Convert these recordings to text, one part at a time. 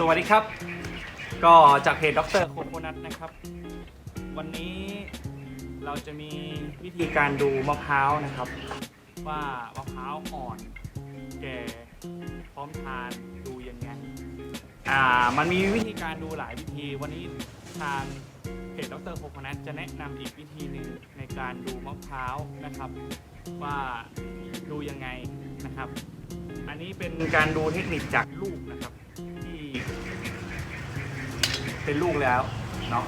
สวัสดีครับ ก็จากเพจด็อกเตอร์โคโคนัทนะครับ วันนี้เราจะมีวิธีการดูมะพร้าวนะครับ ว่ามะพร้าวอ่อนแก่พร้อมทานดูยังไงอ่ามันมีวิธีการดูหลายวิธี วันนี้ทางเพจด็อกเตอร์โคโคนัทจะแนะนำอีกวิธีหนึ่งในการดูมะพร้าวนะครับ ว่าดูยังไงนะครับ อันนี้เป็นการดูเทคนิคจากลูกนะครับ เป็นลูกแล้วเนาะ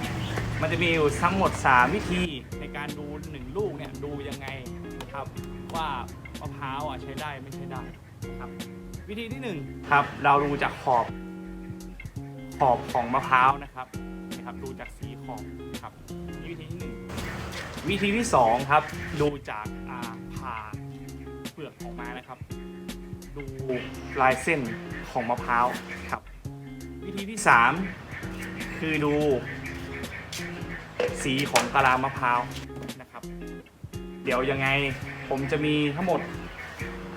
มันจะมีอยู่ทั้งหมด 3 วิธีในการดู 1 ลูกเนี่ยดูยังไงครับว่ามะพร้าวอะใช้ได้ไม่ใช้ได้ครับวิธีที่1ครับเราดูจากขอบขอบของมะพร้าวนะครับนะครับดูจากสีขอบครับนี่วิธีที่หนึ่งวิธีที่สองครับดูจากอาผ่าเปลือกออกมานะครับ ดูลายเส้นของมะพร้าวครับ วิธีที่ 3 คือดู สีของกะลามะพร้าวนะครับ เดี๋ยวยังไงผมจะมีทั้งหมด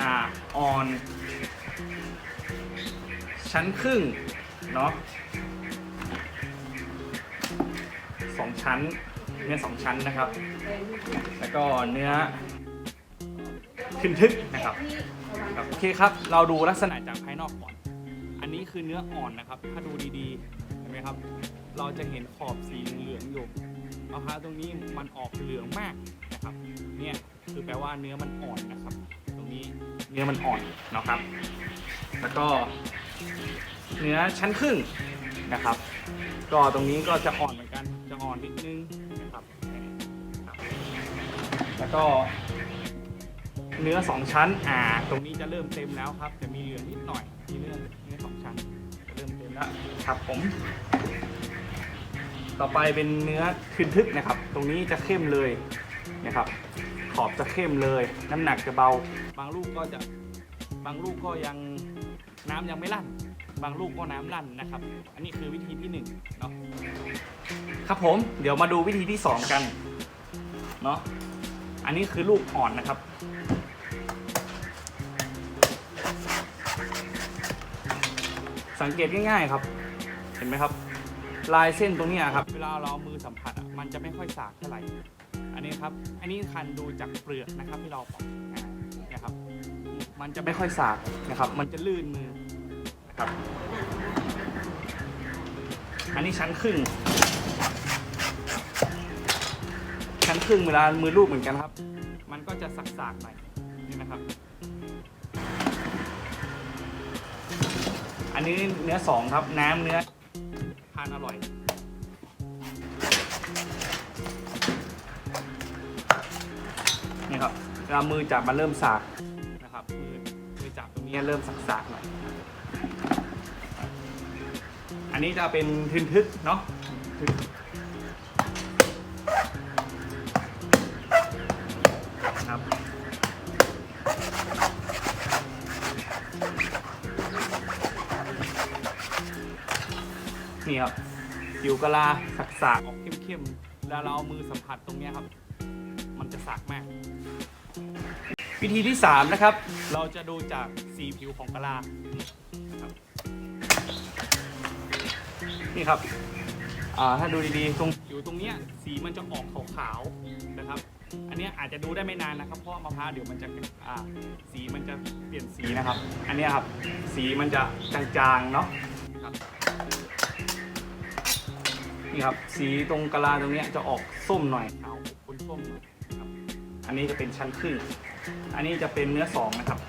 อ่าออน ชั้นครึ่งเนาะสองชั้น เนื้อสองชั้นนะครับ แล้วก็เนื้อขึ้นทึกนะครับครับโอเคครับเราดูลักษณะจากภายนอกก่อน อันนี้คือเนื้ออ่อนนะครับ ถ้าดูดีๆเห็นไหมครับ เราจะเห็นขอบสีเหลืองๆอยู่มะพร้าวตรงนี้มันออกเหลืองมากนะครับ เนี่ยคือแปลว่าเนื้อมันอ่อนนะครับ ตรงนี้เนื้อมันอ่อนนะครับ แล้วก็เนื้อชั้นครึ่งนะครับ ก็ตรงนี้ก็จะอ่อนเหมือนกันจะอ่อนนิดนึงนะครับ แล้วก็เนื้อสองชั้น อ่า ตรงนี้จะเริ่มเต็มแล้วครับ จะมีเหลืองนิดหน่อยมีเรื่องเนื้อสองชั้นจะเริ่มเต็มแล้วครับผม ต่อไปเป็นเนื้อคืนทึกนะครับ ตรงนี้จะเข้มเลยนะครับ ขอบจะเข้มเลย น้ำหนักจะเบา บางลูกก็จะบางลูกก็ยังน้ำยังไม่ลั่น บางลูกก็น้ำลั่นนะครับ อันนี้คือวิธีที่หนึ่งเนาะครับผมเดี๋ยวมาดูวิธีที่สองกันเนาะอันนี้คือลูกอ่อนนะครับสังเกตง่ายๆครับ เห็นไหมครับ ลายเส้นตรงเนี้ยครับ เวลาเราเอามือสัมผัสอะมันจะไม่ค่อยสากเท่าไหร่ อันนี้ครับ อันนี้คันดูจากเปลือกนะครับที่เราปอกอ่าเนี่ครับ มันจะไม่ค่อยสากนะครับ มันจะลื่นมือนะครับ อันนี้ชั้นครึ่ง ชั้นครึ่งเวลามือลูกเหมือนกันครับ มันก็จะสักๆหน่อยนี่นะครับ อันนี้เนื้อสองครับ น้ำเนื้อานอร่อย นี่ครับเวลามือจับมันเริ่มสากนะครับ มือมือจับตรงนี้เริ่มสักๆหน่อย อันนี้จะเป็นทึนทึกเนาะทึนครั นี่ครับผิวกะลาสากๆออกเข้มๆแล้วเราเอามือสัมผัสตรงนี้ครับ มันจะสากมาก วิธีที่ 3 นะครับ เราจะดูจากสีผิวของกะลานี่ครับอ่าถ้าดูดีๆตรงผิวตรงนี้สีมันจะออกขาวๆนะครับ อันนี้อาจจะดูได้ไม่นานนะครับ เพราะมะพร้าวเดี๋ยวมันจะอ่าสีมันจะเปลี่ยนสีนะครับ อันนี้ครับ สีมันจะจางๆเนาะ นี่ครับสีตรงกะลาตรงนี้จะออกส้มหน่อยขาคุณส้มหน่อยครับอันนี้จะเป็นชั้นครึ่งอันนี้จะเป็นเนื้อสองนะครับ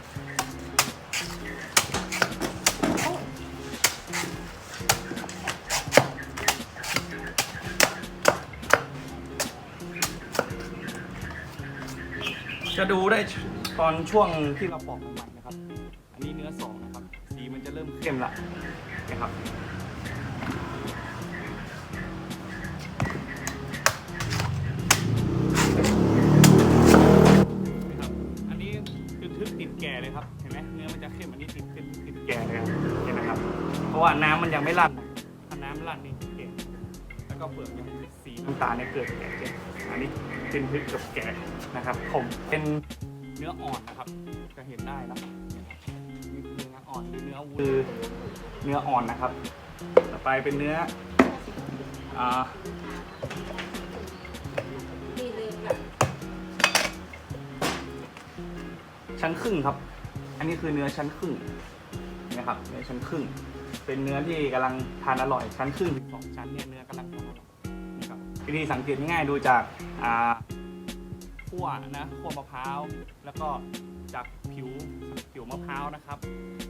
จะดูได้ตอนช่วงที่เราปอกใหม่ๆนะครับ อันนี้เนื้อสองนะครับ สีมันจะเริ่มเข้มละนะครับ เพราะว่าน้ำมันยังไม่รั่นถ้าน้ำรั่นนี่ติดแก่แล้วก็เปลือกยังสีน้ำตาลเนี่ยเกิดแก่เจ็อันนี้เป็นทึบกับแก่นะครับผมเป็นเนื้ออ่อนนะครับ จะเห็นได้นะเนี่ยครับนี่คือเนื้ออ่อนหรือเนื้อวูคือเนื้ออ่อนนะครับ ต่อไปเป็นเนื้ออ่านะชั้นครึ่งครับ อันนี้คือเนื้อชั้นครึ่งนะครับ เนื้อชั้นครึ่ง เป็นเนื้อที่กำลังทานอร่อยชั้นครึ่งถึงสองชั้นเนี่ยเนื้อกำลังทานอร่อยนะครับวิธีสังเกตง่ายๆดูจากอ่าขั้วนะขั้วมะพร้าวแล้วก็จากผิวผิวมะพร้าวนะครับ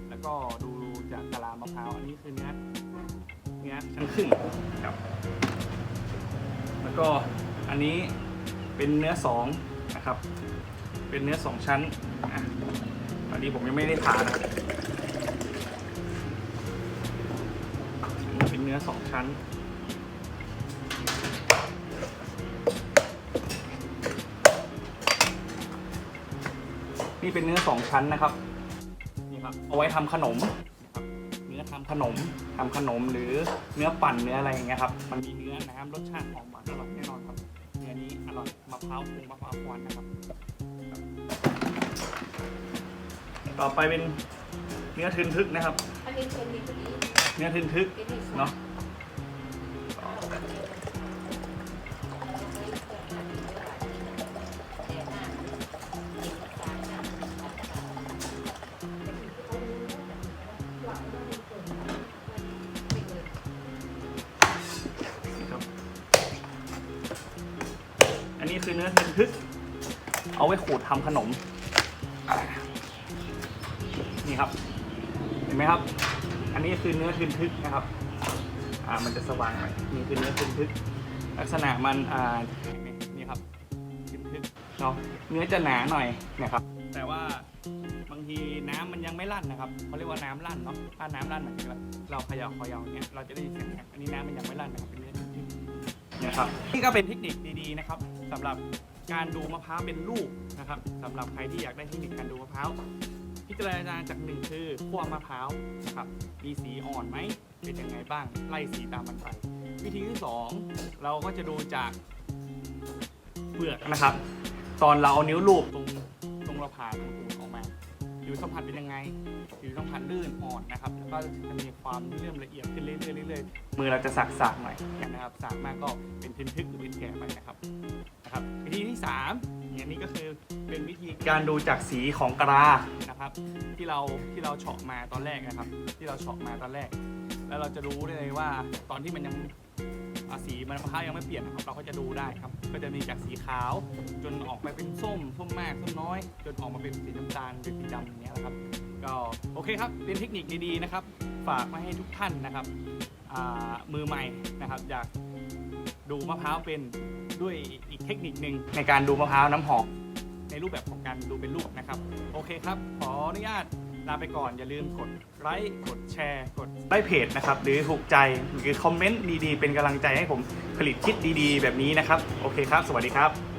แล้วก็ดูจากกะลามะพร้าวอันนี้คือเนื้อเนื้อชั้นครึ่งครับ แล้วก็อันนี้เป็นเนื้อสองนะครับ เป็นเนื้อสองชั้นอะอันนี้ผมยังไม่ได้ผ่านะ เนื้อสองชั้น นี่เป็นเนื้อสองชั้นนะครับ นี่ครับ เอาไว้ทำขนม เนื้อทำขนมทำขนมหรือเนื้อปั่นเนื้ออะไรอย่างเงี้ยครับ มันมีเนื้อน้ำรสชาติหอมหวานอร่อยแน่นอนครับ เนื้อนี้อร่อย มะพร้าวปรุงมะพร้าวควันนะครับ ต่อไปเป็นเนื้อทึนทึกนะครับอันนี้เป็นนี่ตัวนี้ เนื้อทึนทึกเป็นนี่สองเนาะครับอันนี้คือเนื้อทึนทึก เอาไว้ขูดทำขนม นี่ครับ เห็นไหมครับ อันนี้คือเนื้อทึนทึกนะครับ อ่า มันจะสว่างหน่อยนี่คือเนื้อทึนทึก ลักษณะมัน อ่า นี่ครับทึนทึกเนาะ เนื้อจะหนาหน่อยนะครับ แต่ว่าบางทีน้ำมันยังไม่ลั่นนะครับเขาเรียกว่าน้ำลั่นเนาะ ถ้าน้ำลั่นหมายถึงว่าเราเขย่าเขย่าอยางเงี้ย เราจะได้ยินเสียงแหบอันนี้น้ำมันยังไม่ลั่นนะครับ เป็นเนื้อทึนๆนะครับ นี่ก็เป็นเทคนิคดีๆนะครับสำหรับการดูมะพร้าวเป็นลูกนะครับสำหรับใครที่อยากได้เทคนิคการดูมะพร้าว พิจารณาจากหนึ่งคือขั้วมะพร้าวนะครับมีสีอ่อนไหมเป็นยังไงบ้างไล่สีตามมันไป วิธีที่สองเราก็จะดูจากเปลือกนะครับ ตอนเราเอานิ้วลูบตรงตรงเราผ่าตรงตูดออกมาผิวสัมผัสเป็นยังไงผิวสัมผัสลื่นอ่อนนะครับ แล้วก็จะมีความเลื่อมละเอียดขึ้นเรื่อยๆเรื่อยๆมือเราจะสักสากๆหน่อยนะครับสากมากก็เป็นทึนทึกหรือเป็นแก่ไปนะครับนะครับวิธีที่สาม อย่างนี้ก็คือเป็นวิธีการดูจากสีของกะานะครับ ที่เราที่เราเฉาะมาตอนแรกนะครับ ที่เราเฉาะมาตอนแรก แล้วเราจะรู้ได้เลยว่าตอนที่มันยังสีมันมะพร้าวยังไม่เปลี่ยนนะครับเราก็จะดูได้ครับ ก็จะมีจากสีขาวจนออกไปเป็นส้มส้มมากส้มน้อย จนออกมาเป็นสีน้ำตาลเป็นสีดำอย่างเงี้ยนะครับ ก็โอเคครับเป็นเทคนิคดีๆนะครับ ฝากมาให้ทุกท่านนะครับมือใหม่นะครับอยากดูมะพร้าวเป็น ด้วยอีกเทคนิคหนึ่งในการดูมะพร้าวน้ำหอมในรูปแบบของการดูเป็นลูกนะครับ โอเคครับ ขออนุญาตลาไปก่อน อย่าลืมกดไลค์กดแชร์กดไลค์เพจนะครับ หรือถูกใจหรือคอมเมนต์ดีๆ เป็นกำลังใจให้ผมผลิตคลิปดีๆ แบบนี้นะครับ โอเคครับ สวัสดีครับ